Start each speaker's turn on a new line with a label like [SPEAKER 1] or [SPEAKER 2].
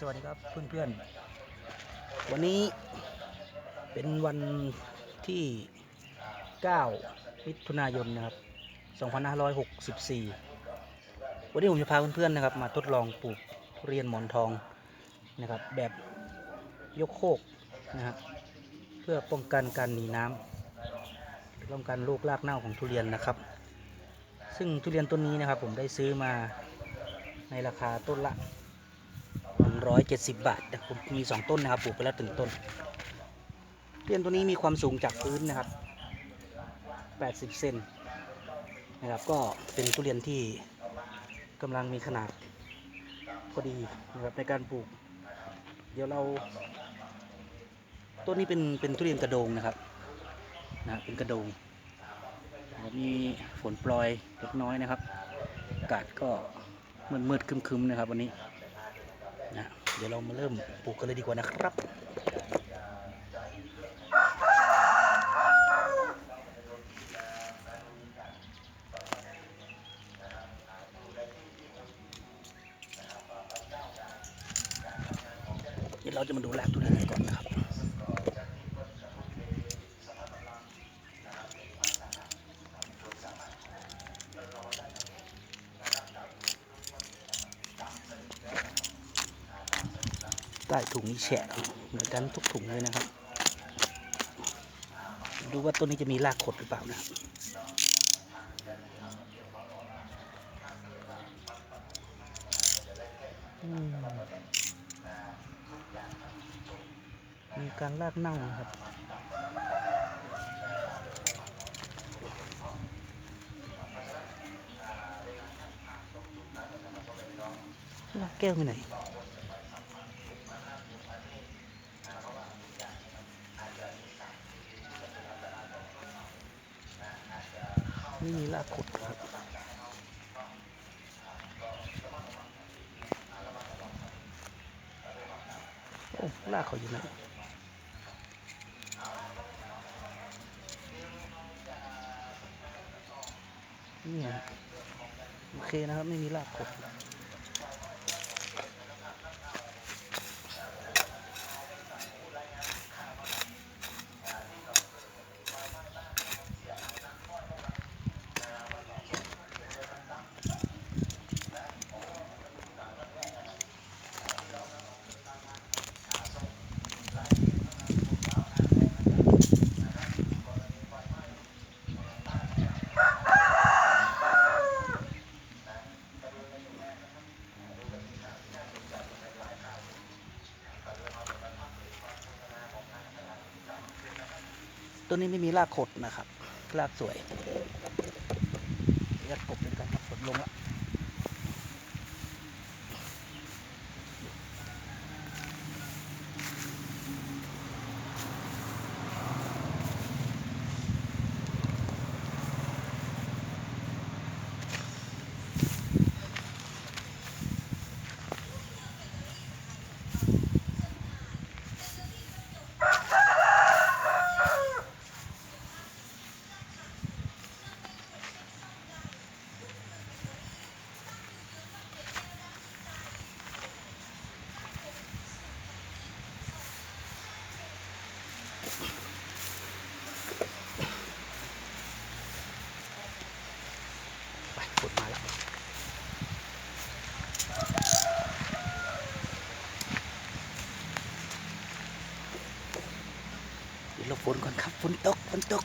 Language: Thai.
[SPEAKER 1] สวัสดีครับเพื่อนๆ วันนี้เป็นวันที่ 9 มิถุนายนนะครับ 2564 วันนี้ผมจะพาเพื่อนๆนะครับ มาทดลองปลูกทุเรียนหมอนทองนะครับ แบบยกโคกนะครับเพื่อป้องกันการหนีน้ำป้องกันโรครากเน่าของทุเรียนนะครับ ซึ่งทุเรียนต้นนี้นะครับผมได้ซื้อมาในราคาต้นละ 170 บาทนะผมมี 2 ต้นนะครับปลูกไปแล้วถึงต้นเรียนตัวนี้มีความสูงจากพื้นนะครับ 80 เซนนะครับก็เป็นทุเรียนที่กำลังมีขนาดพอดีนะครับในการปลูก เดี๋ยวเราต้นนี้เป็นเป็นทุเรียนกระโดงนะครับนะเป็นกระโดงมีฝนโปรยเล็กน้อยนะครับ อากาศก็มืดมืดๆครึมๆนะครับวันนี้ นะเดี๋ยวเรามาเริ่มปลูกกันเลยดีกว่านะครับเดี๋ยวเราจะมาดูรากทุเรียนกันก่อนนะครับ ใต้ถุงนี้แฉะเหมือนกันทุกถุงเลยนะครับ ดูว่าต้นนี้จะมีรากขดหรือเปล่านะมีการรากเน่าครับรากแก้วไปไหน ไม่มีรากขุดครับโอ้รากเขาอยู่ไหนนี่ไงโอเคนะครับ ไม่มีรากขุด ตัวนี้ไม่มีรากขดนะครับ รากสวยยัดกบเป็นกันครับฝนลงแล้ว ไปฝนมาแล้วเดี๋ยวเราฝนก่อนครับฝนตกฝนตก